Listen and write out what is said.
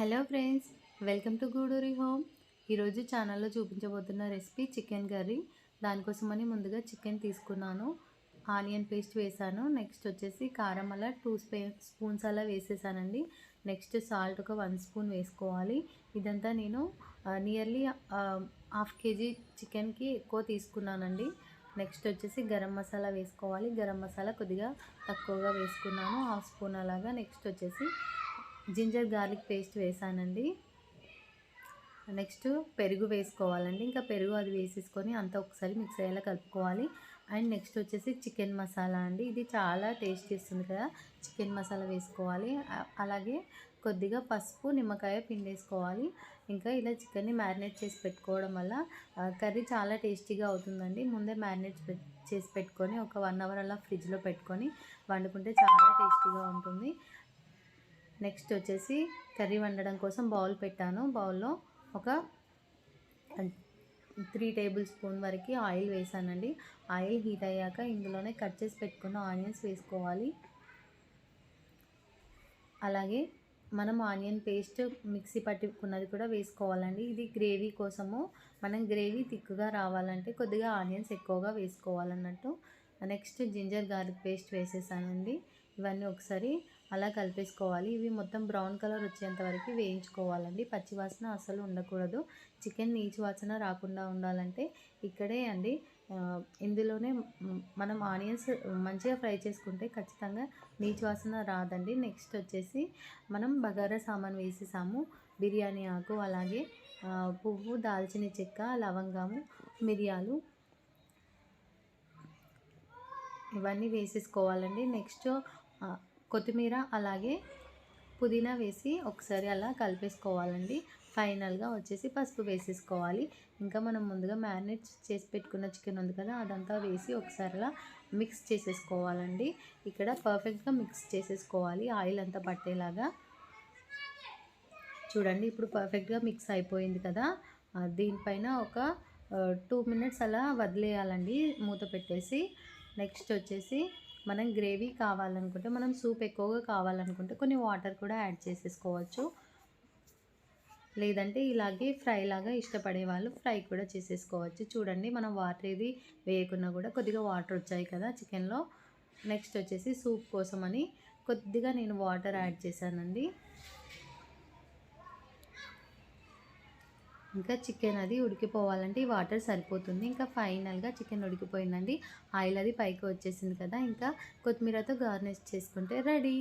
Hello friends welcome to Guduri home. ఈరోజు ఛానల్లో చూపించబోతున్న recipe chicken curry. దానికోసమని ముందుగా చికెన్ తీసుకున్నాను. ఆనియన్ పేస్ట్ వేసాను నెక్స్ట్ వచ్చేసి కారం అలా టూ స్పే స్పూన్స్ అలా వేసేసానండి. నెక్స్ట్ సాల్ట్ ఒక వన్ స్పూన్ వేసుకోవాలి. ఇదంతా నేను నియర్లీ హాఫ్ కేజీ చికెన్కి ఎక్కువ తీసుకున్నానండి. నెక్స్ట్ వచ్చేసి గరం మసాలా వేసుకోవాలి. గరం మసాలా కొద్దిగా తక్కువగా వేసుకున్నాను. హాఫ్ స్పూన్ అలాగా. నెక్స్ట్ వచ్చేసి జింజర్ గార్లిక్ పేస్ట్ వేసానండి. నెక్స్ట్ పెరుగు వేసుకోవాలండి. ఇంకా పెరుగు అది వేసేసుకొని అంతా ఒకసారి మిక్స్ అయ్యేలా కలుపుకోవాలి. అండ్ నెక్స్ట్ వచ్చేసి చికెన్ మసాలా అండి. ఇది చాలా టేస్ట్ ఇస్తుంది కదా. చికెన్ మసాలా వేసుకోవాలి. అలాగే కొద్దిగా పసుపు నిమ్మకాయ పిండేసుకోవాలి ఇంకా ఇలా చికెన్ని మ్యారినేట్ చేసి పెట్టుకోవడం వల్ల కర్రీ చాలా టేస్టీగా అవుతుందండి. ముందే మ్యారినేట్ చేసి పెట్టుకొని ఒక వన్ అవర్ అలా ఫ్రిడ్జ్లో పెట్టుకొని వండుకుంటే చాలా టేస్టీగా ఉంటుంది. నెక్స్ట్ వచ్చేసి కర్రీ వండడం కోసం బౌల్ పెట్టాను. బౌల్లో ఒక త్రీ టేబుల్ స్పూన్ వరకు ఆయిల్ వేసానండి. ఆయిల్ హీట్ అయ్యాక ఇందులోనే కట్ చేసి పెట్టుకున్న ఆనియన్స్ వేసుకోవాలి. అలాగే మనం ఆనియన్ పేస్ట్ మిక్సీ పట్టుకున్నది కూడా వేసుకోవాలండి. ఇది గ్రేవీ కోసము. మనం గ్రేవీ థిక్గా రావాలంటే కొద్దిగా ఆనియన్స్ ఎక్కువగా వేసుకోవాలన్నట్టు. నెక్స్ట్ జింజర్ గార్లిక్ పేస్ట్ వేసేసానండి. ఇవన్నీ ఒకసారి అలా కలిపేసుకోవాలి. ఇవి మొత్తం బ్రౌన్ కలర్ వచ్చేంత వరకు వేయించుకోవాలండి. పచ్చివాసన అసలు ఉండకూడదు. చికెన్ నీచు వాసన రాకుండా ఉండాలంటే ఇక్కడే అండి. ఇందులోనే మనం ఆనియన్స్ మంచిగా ఫ్రై చేసుకుంటే ఖచ్చితంగా నీచు వాసన రాదండి. నెక్స్ట్ వచ్చేసి మనం బగారా సామాన్ వేసేసాము. బిర్యానీ ఆకు అలాగే పువ్వు దాల్చిన చెక్క లవంగము మిరియాలు ఇవన్నీ వేసేసుకోవాలండి. నెక్స్ట్ కొత్తిమీర అలాగే పుదీనా వేసి ఒకసారి అలా కలిపేసుకోవాలండి. ఫైనల్గా వచ్చేసి పసుపు వేసేసుకోవాలి. ఇంకా మనం ముందుగా మ్యారినేట్ చేసి పెట్టుకున్న చికెన్ ఉంది కదా అదంతా వేసి ఒకసారి అలా మిక్స్ చేసేసుకోవాలండి. ఇక్కడ పర్ఫెక్ట్గా మిక్స్ చేసేసుకోవాలి ఆయిల్ అంతా పట్టేలాగా. చూడండి ఇప్పుడు పర్ఫెక్ట్గా మిక్స్ అయిపోయింది కదా. దీనిపైన ఒక టూ మినిట్స్ అలా వదిలేయాలండి మూత పెట్టేసి. నెక్స్ట్ వచ్చేసి మనం గ్రేవీ కావాలనుకుంటే మనం సూప్ ఎక్కువగా కావాలనుకుంటే కొన్ని వాటర్ కూడా యాడ్ చేసేసుకోవచ్చు. లేదంటే ఇలాగే ఫ్రై లాగా ఇష్టపడే వాళ్ళు ఫ్రై కూడా చేసేసుకోవచ్చు. చూడండి మనం వాటర్ ఏది వేయకున్నా కూడా కొద్దిగా వాటర్ వచ్చాయి కదా చికెన్లో. నెక్స్ట్ వచ్చేసి సూప్ కోసమని కొద్దిగా నేను వాటర్ యాడ్ చేశానండి. ఇంకా చికెన్ అది ఉడికిపోవాలంటే ఈ వాటర్ సరిపోతుంది. ఇంకా ఫైనల్గా చికెన్ ఉడికిపోయిందండి. ఆయిల్ అది పైకి వచ్చేసింది కదా. ఇంకా కొత్తిమీరతో గార్నిష్ చేసుకుంటే రెడీ.